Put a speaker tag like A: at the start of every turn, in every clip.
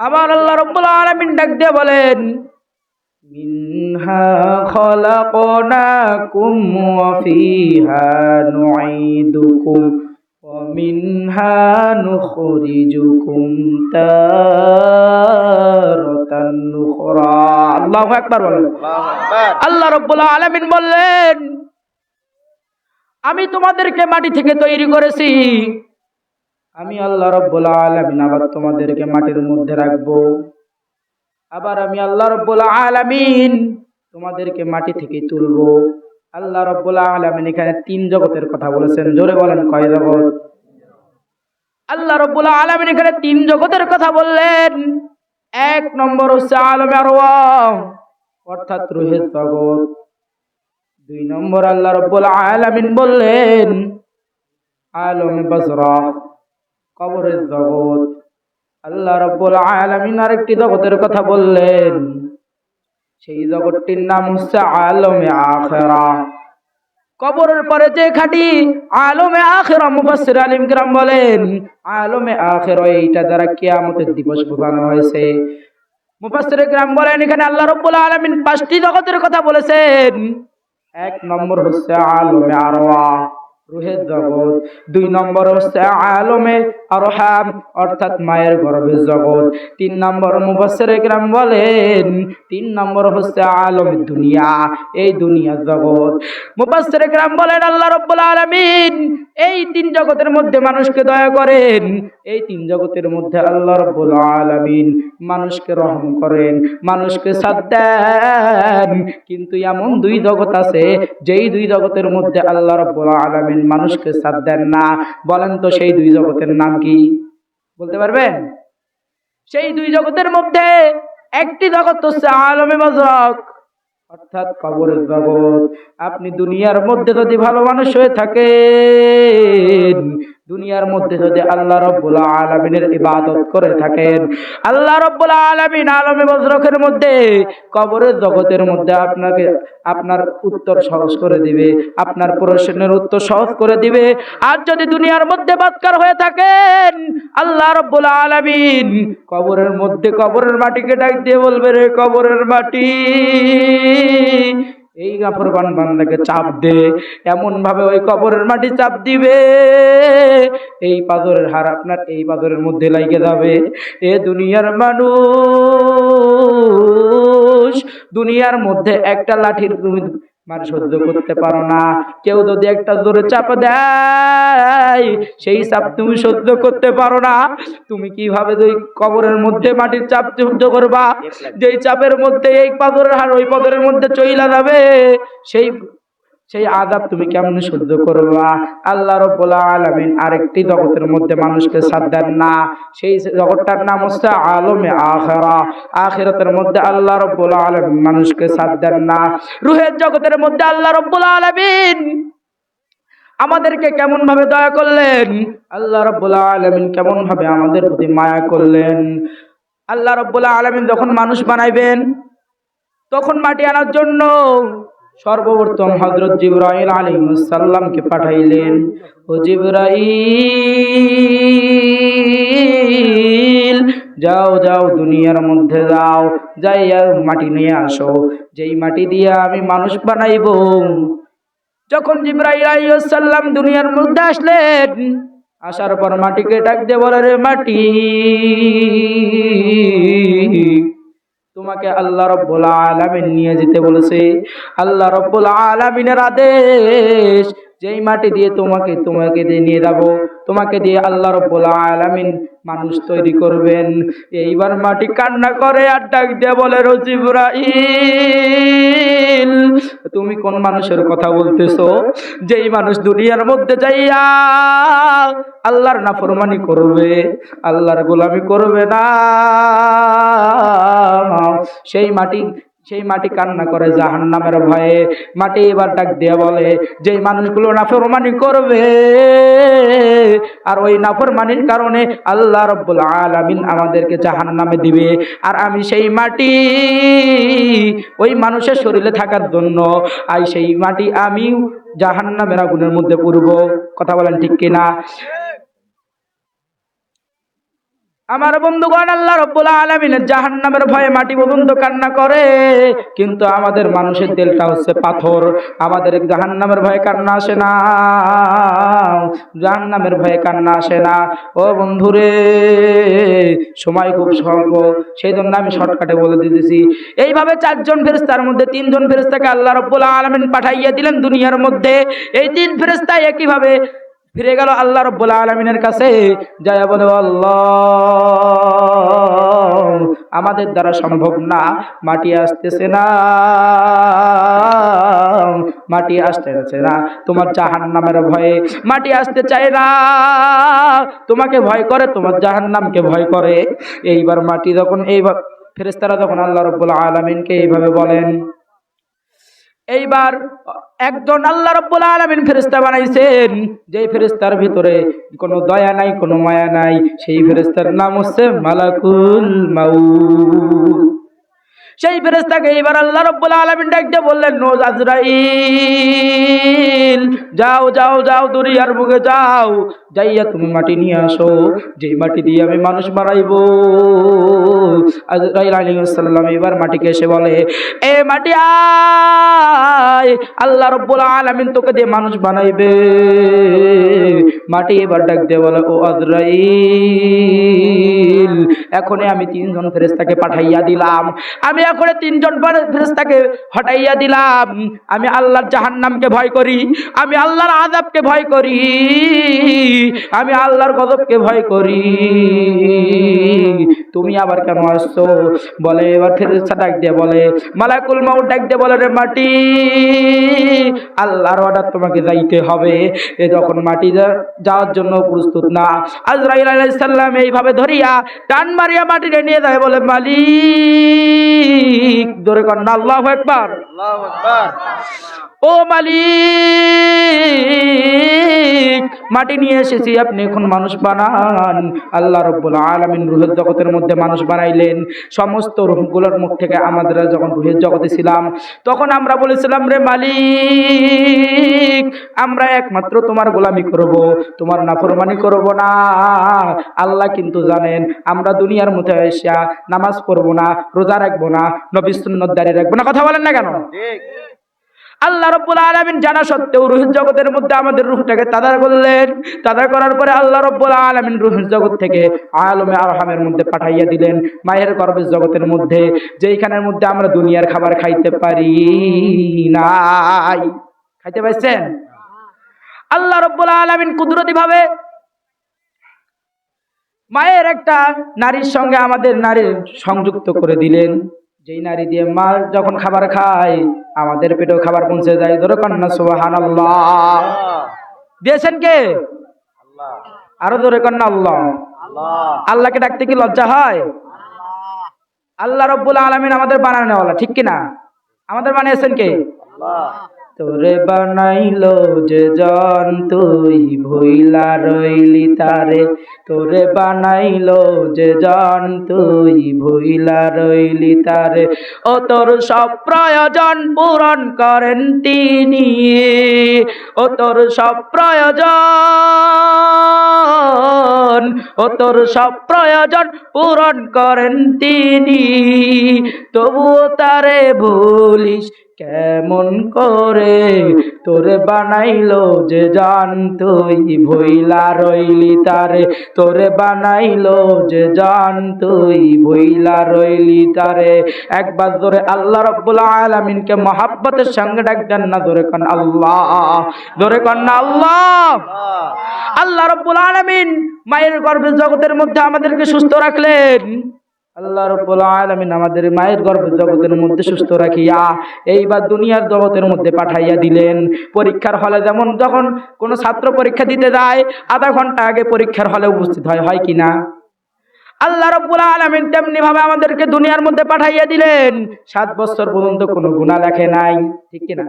A: আবার আল্লাহ রব্বুল আলামিন ডাক দিয়ে বলেন মিনহা খলাকনাকুম ওয়া ফিহা নুঈদুকুম ওয়া মিনহা নুখরিজুকুম তারাতান নুখরা। আল্লাহু আকবার বলেন। আল্লাহ রব্বুল আলামিন বললেন আমি তোমাদেরকে মাটি থেকে তৈরি করেছি। আমি আল্লাহ রব্বুল আলামিন আবার তোমাদেরকে মাটির মধ্যে রাখব। আবার আমি আল্লাহ রব্বুল আলামিন তোমাদেরকে মাটি থেকে তুলবো। আল্লাহ রব্বুল আলামিন এখানে তিন জগতের কথা বলেছেন। জোরে বলেন, কয় জগৎ? আল্লাহ রব্বুল আলামিন এখানে তিন জগতের কথা বললেন। এক নম্বর হচ্ছে আলমে অর্থাৎ রুহের জগৎ। দুই নম্বর আল্লাহ রব্বুল আলামিন বললেন, আলমে বজরা। কবরের জগৎ। আল্লাহ রব্বুল আলামিন আরেকটি জগতের কথা বললেন। সেই জগৎটির নাম হচ্ছে আলমে আখেরা। কবরের পরে যে খাটি আলমে আখেরা মুফাসসির আলিম কিরাম বলেন, আলমে আখেরা এইটা দ্বারা কিয়ামতের দিবস বোঝানো হয়েছে। মুফাসসির কিরাম বলেন, এখানে আল্লাহ রব্বুল আলামিন পাঁচটি জগতের কথা বলেছেন। এক নম্বর হচ্ছে আলমে আরওয়া, রুহের জগৎ। দুই নম্বর হচ্ছে আলমে আরহাম, অর্থাৎ মায়ের গর্ভের জগৎ। তিন নম্বর মুবাসের গ্রাম বলেন, তিন নম্বর হচ্ছে আলম দুনিয়া, এই দুনিয়ার জগৎ। মুবাসের গ্রাম বলেন, আল্লাহ রব্বুল আলমিন, এই তিন জগতের মধ্যে মানুষকে দয়া করেন এই তিন জগতের মধ্যে আল্লাহ রাব্বুল আলামিন মানুষকে রহম করেন, মানুষকে সাথ দেন। কিন্তু এমন দুই জগৎ আছে, যেই দুই জগতের মধ্যে আল্লাহ রাব্বুল আলামিন মানুষকে সাথ দেন না। বলেন তো সেই দুই জগতের নাম কি? বলতে পারবেন? সেই দুই জগতের মধ্যে একটি জগৎ হচ্ছে আলমে বাজক অর্থাৎ কবরের জগৎ। আপনি দুনিয়ার মধ্যে যদি ভালো মানুষ হয়ে থাকেন দুনিয়ার মধ্যে যদি আল্লাহ রব্বুল আলমিনের ইবাদত করে থাকেন, আল্লাহ রব্বুল আলমিন আলমে বজরকের মধ্যে, কবরের জগতের মধ্যে আপনাকে, আপনার উত্তর সহজ করে দিবে, আপনার প্রশ্নের উত্তর সহজ করে দিবে। আর যদি দুনিয়ার মধ্যে বাদকার হয়ে থাকেন, আল্লাহ রব্বুল আলমিন কবরের মধ্যে কবরের মাটিকে ডাক দিয়ে বলবে, রে কবরের মাটি এই গাফরবান বান্দাকে চাপ দে, এমন ভাবে ওই কবরের মাটি চাপ দিবে। এই পাদরের হার আপনার এই পাথরের মধ্যে লাগে যাবে। এ দুনিয়ার মানুষ, দুনিয়ার মধ্যে একটা লাঠির মানে সহ্য করতে পারো না। কেউ যদি একটা জোরে চাপ দেয়, সেই চাপ তুমি সহ্য করতে পারো না। তুমি কীভাবে ওই কবরের মধ্যে মাটির চাপ সহ্য করবা? যেই চাপের মধ্যে এই পাথরের হার ওই পাথরের মধ্যে চইলা যাবে, সেই সেই আদাব তুমি কেমন সহ্য করবা? আল্লাহ রব্বুল আলামিন আরেকটি জগতের মধ্যে মানুষকে সাথ দেন না। সেই জগৎটার নাম হচ্ছে আলমে আখেরা। আখিরাতের মধ্যে আল্লাহ রব্বুল আলামিন মানুষকে সাথ দেন না। রুহের জগতের মধ্যে আল্লাহ রব্বুল আলামিন আমাদেরকে কেমন ভাবে দয়া করলেন? আল্লাহ রব্বুল আলামিন কেমন ভাবে আমাদের প্রতি মায়া করলেন? আল্লাহ রব্বুল আলামিন যখন মানুষ বানাইবেন, তখন মাটি আনার জন্য সর্বপ্রথম হজরত জিব্রাইল আলাইহিসসালামকে পাঠাইলেন। ও জিব্রাইল, যাও যাও, দুনিয়ার মধ্যে যাও, যাইয়া মাটি নিয়ে আসো। যেই মাটি দিয়ে আমি মানুষ বানাইব। যখন জিব্রাইল আলাইহিসসালাম দুনিয়ার মধ্যে আসলেন, আসার পর মাটিকে ডাক দিয়ে বলে, রে মাটি তোমাকে আল্লাহ রব্বুল আলামিন নিয়ে যেতে বলেছে। আল্লাহ রব্বুল আলামিনের আদেশ, যেই মাটি দিয়ে তোমাকে তোমাকে দিয়ে নিয়ে যাব, তোমাকে দিয়ে আল্লাহ রব্বুল আলামিন মানুষ তৈরি করবেন। এইবার মাটি কান্না করে আর ডাক দিয়ে বলে রজিবরাইল তুমি কোন মানুষের কথা বলতেছো? যেই মানুষ দুনিয়ার মধ্যে যাইয়া আল্লাহর নাফরমানি করবে, আল্লাহর গোলামি করবে না। সেই মাটি সেই মাটি কান্না করে জাহান নামের ভয়ে। মাটি এবার ডাক দিয়ে বলে, যেই মানুষগুলো নাফরমানি করবে, আর ওই নাফরমানির কারণে আল্লাহ রব্বুল আলামিন আমাদেরকে জাহান নামে দিবে। আর আমি সেই মাটি, ওই মানুষের শরীরে থাকার জন্য, আর সেই মাটি আমি জাহান নামের আগুনের মধ্যে পুরব। কথা বলেন ঠিক কিনা? আমার বন্ধুগণ, আল্লাহ রব্বুল আলমিনের জাহান নামের ভয়ে মাটি পর্যন্ত কান্না করে, কিন্তু আমাদের মানুষের দিলটা হচ্ছে পাথর। আমাদের জাহান নামের ভয়ে কান্না আসে না। জাহান নামের ভয়ে কান্না আসে না। ও বন্ধুরে, সময় খুব স্বল্প সেই জন্য আমি শর্টকাটে বলে দিতেছি। এইভাবে চারজন ফেরেস্তার মধ্যে তিনজন ফেরেস্তাকে আল্লাহ রব্বুল আলমিন পাঠাইয়া দিলেন দুনিয়ার মধ্যে। এই তিন ফেরেস্তা একইভাবে ফিরে গেল আল্লাহ রব্বুল আলমিনের কাছে। যায় বলে, আল্লাহ, আমাদের দ্বারা সম্ভব না। মাটি আসতেছে না। মাটি আসতেছে না। তোমার জাহান নামের ভয়ে মাটি আসতে চায় না। তোমাকে ভয় করে, তোমার জাহান নামকে ভয় করে। এইবার মাটি যখন, এইবার ফেরেস্তারা যখন আল্লাহ রব্বুল আলমিনকে এইভাবে বলেন এইবার একজন আল্লাহ রব্বুল আলমিন ফেরিস্তা বানাইছেন। যেই ফেরেস্তার ভিতরে কোনো দয়া নাই, কোনো মায়া নাই, সেই ফেরিস্তার নাম হচ্ছে মালাকুল মাউ সেই ফেরেস্তাকে এইবার আল্লাহ রব্বুল আলমিন ডাকতে বললেন নোজ আজরাইল, যাও যাও যাও দুরিয়ার বুকে যাও, যাইয়া তুমি মাটি নিয়ে আসো, যেই মাটি দিয়ে আমি মানুষ মারাইবো আজরাইল আলাইহিসসালাম এবার মাটিকে এসে বলে, এ মাটি আয়, আল্লাহ রব্বুল আলামিন তোকে দিয়ে মানুষ বানাইবে। মাটি এবার ডাক দিয়ে বলে, ও আজরাইল, এখনই আমি তিনজন ফেরেস্তাকে পাঠাইয়া দিলাম। আমি এখন তিনজন ফেরেস্তাকে হটাইয়া দিলাম। আমি আল্লাহর জাহান্নামকে ভয় করি, আমি আল্লাহর আযাবকে ভয় করি, আমি আল্লাহর গজবকে ভয় করি। তুমি আবার কেন আসছো? বলে, এবার ফেরেস্তা ডাক দিয়ে বলে মালাকুল মাউত ডাক দিয়ে বলে, রে মাটি, আল্লাহর অর্ডার তোমাকে যাইতে হবে। এ যখন মাটি যাওয়ার জন্য প্রস্তুত না। আজরাইল আলাইসাল্লাম এইভাবে ধরিয়া টান মারিয়া মাটিতে নিয়ে যায় বলে, মালিক ধরে কর না, আল্লাহ একবার ও মালিক, মাটি নিয়ে এসেছি, আপনি এখন মানুষ বানান। আল্লাহ রব্বুল আলামিন রুহের জগতের মধ্যে মানুষ বানাইলেন। সমস্ত রুহগুলোর মুখ থেকে আমাদের যখন রুহের জগতে ছিলাম, তখন আমরা বলেছিলাম, রে মালিক, আমরা একমাত্র তোমার গোলামি করব, তোমার নাফরমানি করব না। আল্লাহ কিন্তু জানেন, আমরা দুনিয়ার মধ্যে এসা নামাজ পড়ব না, রোজা রাখব না, নবী সুন্নত দাঁড়িয়ে রাখব না। কথা বলেন না কেন? আল্লাহ রব্বুল আলমিন জানা সত্ত্বেও রুহের জগতের মধ্যে আমাদের রুহটাকে তাদার করলেন। তাদার করার পরে আল্লাহ রব্বুল আলমিন রুহের জগৎ থেকে আলমে আরহামের মধ্যে পাঠাইয়া দিলেন। মায়ের গর্ভের জগতের মধ্যে, যেইখানের মধ্যে আমরা দুনিয়ার খাবার খাইতে পারি নাই। খাইতে পাইছেন? আল্লাহ রব্বুল আলমিন কুদরতি ভাবে মায়ের একটা নারীর সঙ্গে আমাদের নারীর সংযুক্ত করে দিলেন। যেই নারী দিয়ে মা যখন খাবার খায় আমাদের পেটেও খাবার পৌঁছে যায়। ধরো কন্যা সুবাহান দিয়েছেন কে? আরও ধরে কন্যা আল্লাহ। আল্লাহকে ডাকতে কি লজ্জা হয়? আল্লাহ। রব্বুল আলমিন আমাদের বানানো ঠিক কিনা? আমাদের বানিয়েছেন কে? তোরে বানাইলো যে জন, তুই ভইলা রইলি তারে। তোরে বানাইলো যে জন, তুই ভইলা রইলি তারে। ও তোর সব প্রয়োজন পূরণ করেন তিনি। ও তোর সব প্রয়োজন, ও তোর সব প্রয়োজন পূরণ করেন তিনি। তবুও তারে ভুলিস কেমন করে তোরে বানাইলো যে জান তুই? ভইলা রইলি তারে। তোরে বানাইলো যে জান তুই? ভইলা রইলি তারে। একবার ধরে আল্লাহ রব্বুল আলামিনকে মহাব্বতের সঙ্গে ডাক দেন না ধরে কন আল্লাহ ধরে কন না আল্লাহ। আল্লাহ রব্বুল আলামিন মায়ের গর্ভের জগতের মধ্যে আমাদেরকে সুস্থ রাখলেন। আল্লাহ রব্বুল আলামিন আমাদের মায়ের গর্ভ জগতের মধ্যে সুস্থ রাখিয়া এইবার দুনিয়ার জগতের মধ্যে পাঠাইয়া দিলেন। পরীক্ষার হলে যেমন যখন কোনো ছাত্র পরীক্ষা দিতে যায়, আধা ঘণ্টা আগে পরীক্ষার হলে উপস্থিত হয় হয় কি না আল্লাহ রব্বুল আলামিন তেমনি ভাবে আমাদেরকে দুনিয়ার মধ্যে পাঠাইয়া দিলেন। সাত বছর পর্যন্ত কোনো গুনাহ লেখে নাই, ঠিক কি না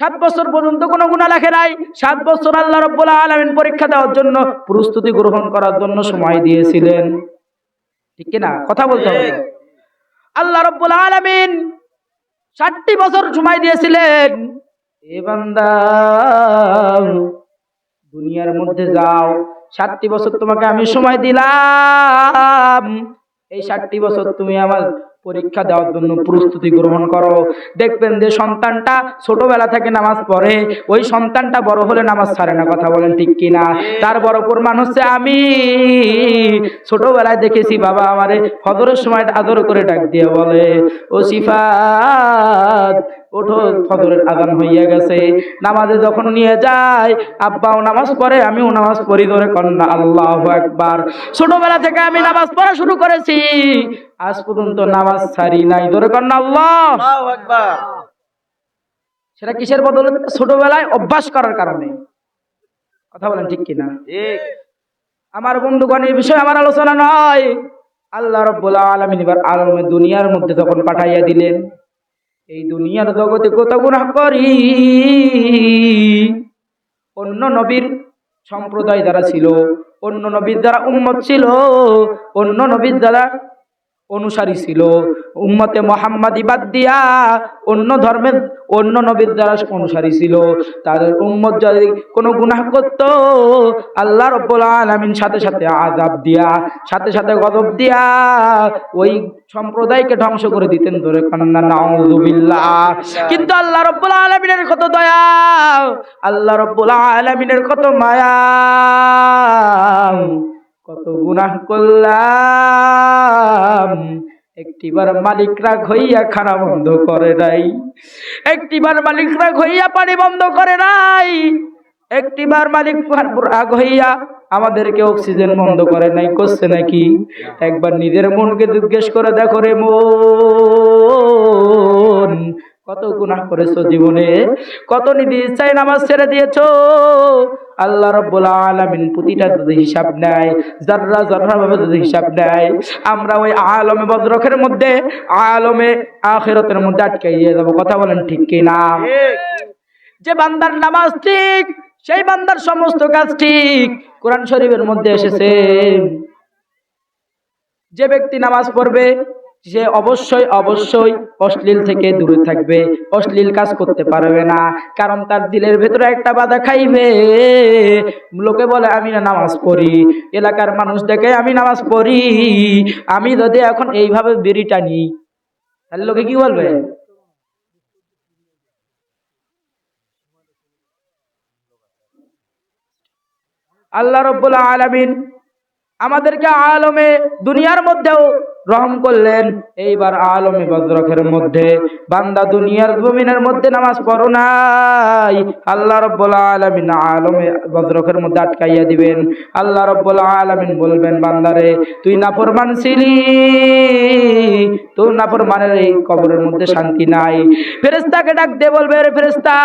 A: সাত বছর পর্যন্ত কোনো গুণা লেখে নাই। সাত বছর আল্লাহ রব্বুল আলামিন পরীক্ষা দেওয়ার জন্য, প্রস্তুতি গ্রহণ করার জন্য সময় দিয়েছিলেন। ঠিক কিনা? কথা বলতে হবে। আল্লাহ রব্বুল আলামিন ষাটটি বছর সময় দিয়েছিলেন। এ বান্দা দুনিয়ার মধ্যে যাও। ষাটটি বছর তোমাকে আমি সময় দিলাম। এই ষাটটি বছর তুমি আমার পরীক্ষা দেওয়ার জন্য প্রস্তুতি গ্রহণ করো। দেখবেন যে সন্তানটা ছোটবেলা থেকে নামাজ পড়ে, ওই সন্তানটা বড় হলে নামাজ ছাড়ে না, কথা বলেন ঠিক কিনা? তার বড় প্রমাণ হচ্ছে আমি। ছোটবেলায় দেখেছি বাবা আমারে ফজরের সময় আদর করে ডাক দিয়ে বলে, ও সিফাত ওঠো ফজরের আদান হইয়া গেছে। নামাজে যখন নিয়ে যায় আব্বাও নামাজ পড়ে আমিও নামাজ পড়ি ধরে কন্যা আল্লাহ একবার ছোটবেলা থেকে আমি নামাজ পড়া শুরু করেছি। আজ পর্যন্ত নামাজ ছাড়ি নাই ধরে কন্যা আল্লাহ
B: আকবার।
A: সেটা কিসের বদলে? ছোটবেলায় অভ্যাস করার কারণে। কথা বলেন ঠিক কিনা?
B: ঠিক।
A: আমার বন্ধুগণ এই বিষয়ে আমার আলোচনা নয়। আল্লাহ রব্বুল আলমিন এবার আলমে দুনিয়ার মধ্যে যখন পাঠাইয়া দিলেন এই দুনিয়ার জগতে কত গুণা করি। অন্য নবীর সম্প্রদায় যারা ছিল, অন্য নবীর যারা উন্মত ছিল, অন্য নবীর যারা অনুসারী ছিল। উম্মতে মোহাম্মদি বাদ দিয়া অন্য ধর্মের, অন্য নবীর যারা অনুসারী ছিল। তাদের উম্মত যদি কোনো গুনাহ করত, আল্লাহ রব্বুল আলামিন সাথে সাথে আজাব দিয়া, সাথে সাথে গদব দিয়া ওই সম্প্রদায়কে ধ্বংস করে দিতেন ধরে কান্না নাউযুবিল্লাহ কিন্তু আল্লাহ রব্বুল আলামিনের কত দয়া, আল্লাহ রব্বুল আলামিনের কত মায়া, কত গুনাহ করলাম একটিবার মালিকরা হইয়া খানা বন্ধ করে নাই। একটিবার মালিকরা হইয়া পানি বন্ধ করে নাই। একটিবার মালিক রাগ হইয়া আমাদেরকে অক্সিজেন বন্ধ করে নাই। করছে নাকি? একবার নিজের মনকে জিজ্ঞেস করে দেখো রে মন। কত গুনাহ করেছ জীবনে? কত নিধি ইচ্ছায় নামাজ ছেড়ে দিয়েছ? আল্লাহ রব্বুল আলামিন প্রতিটা যদি হিসাব নেয় জাররা জাররা ভাবে যদি হিসাব নেয় আমরা ওই আলমে বদ্রখের মধ্যে আলমে আখেরতের মধ্যে আটকাইয়ে যাব। কথা বলেন ঠিক কি না যে বান্দার নামাজ ঠিক সেই বান্দার সমস্ত কাজ ঠিক। কোরআন শরীফের মধ্যে এসেছে যে ব্যক্তি নামাজ পড়বে সে অবশ্যই অবশ্যই অশ্লীল থেকে দূরে থাকবে, অশ্লীল কাজ করতে পারবে না, কারণ তার দিলের ভেতরে একটা বাধা খাইবে। লোকে বলে, আমি না নামাজ পড়ি। এলাকার মানুষ দেখে, আমি নামাজ পড়ি। আমি যদি এখন এইভাবে বেরি টানি, তাহলে লোকে কি বলবে? আল্লাহ রব্বুল আলমিন আমাদেরকে আলমে দুনিয়ার মধ্যেও রহম করলেন। এইবার আলমে বজ্রখের মধ্যে, বান্দা দুনিয়ার জমিনের মধ্যে নামাজ পড়ো নাই। আল্লাহ রব্বুল আলামিন আলমে বজ্রখের মধ্যে আটকাইয়া দিবেন। আল্লাহ রব্বুল আলামিন বলবেন বান্দারে তুই নাফরমান ছিলি। তোর নাফরমানের এই কবরের মধ্যে শান্তি নাই। ফেরেস্তাকে ডাক দিয়ে বলবে রে ফেরেস্তা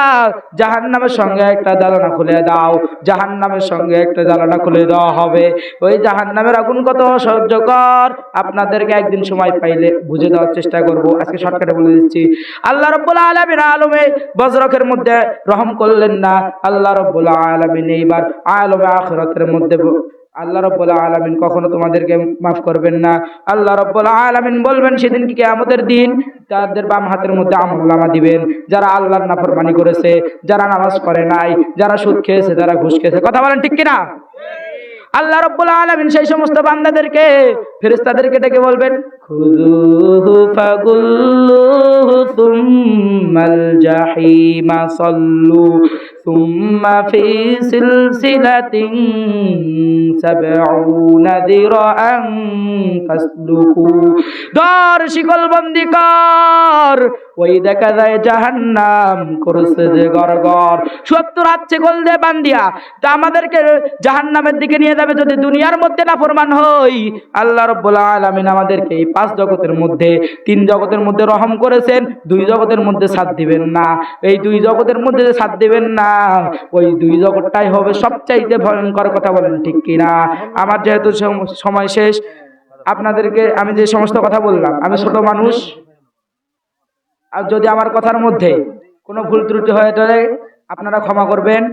A: জাহান নামের সঙ্গে একটা জ্বালানা খুলে দাও। জাহান নামের সঙ্গে একটা জ্বালানা খুলে দেওয়া হবে। ওই জাহান নামের আগুন কত সহ্যকর আপনাদেরকে একদিন সময় পাইলে বুঝে দেওয়ার চেষ্টা করব। আজকে শর্টকাটে বলে দিচ্ছি, আল্লাহ রব্বুল আলমিন আলমে বজরকের মধ্যে রহম করলেন না। আল্লাহ রব্বুল আলমিন এইবার আলমে আখরতের মধ্যে আল্লাহ রব্বুল আলমিন কখনো তোমাদেরকে মাফ করবেন না। আল্লাহ রব্বুল আলমিন বলবেন, সেদিন কি আমাদের দিন? তাদের বাম হাতের মধ্যে আমলামা দিবেন। যারা আল্লাহর নাফরমানি করেছে, যারা নামাজ পড়ে নাই, যারা সুদ খেয়েছে, যারা ঘুষ খেয়েছে, কথা বলেন ঠিক কিনা? আল্লাহ রব্বুল আলামিন সেই সমস্ত বান্দাদেরকে ফেরেশতাদেরকে ডেকে বলবেন দর শিকল বন্দি কর ওই দেখা যায় জাহান্নাম করছে যে গরগর সত্তর হাত শিকল দিয়ে বান্দিয়া তা আমাদেরকে জাহান্নামের দিকে নিয়ে যাবে যদি দুনিয়ার মধ্যে না ফরমান হই। আল্লাহ রব্বুল আলামিন আমাদেরকে এই পাঁচ জগতের মধ্যে, তিন জগতের মধ্যে রহম করেছেন, দুই জগতের মধ্যে সাথ দিবেন না। এই দুই জগতের মধ্যে যে সাথ দিবেন না, ওই দুই জগৎটাই হবে সবচাইতে ভয়ঙ্কর কথা বলেন ঠিক কিনা? আমার যেহেতু সম- সময় শেষ, আপনাদেরকে আমি যে সমস্ত কথা বললাম, আমি ছোট মানুষ আর যদি আমার কথার মধ্যে কোনো ভুল ত্রুটি হয়ে থাকে আপনারা ক্ষমা করবেন।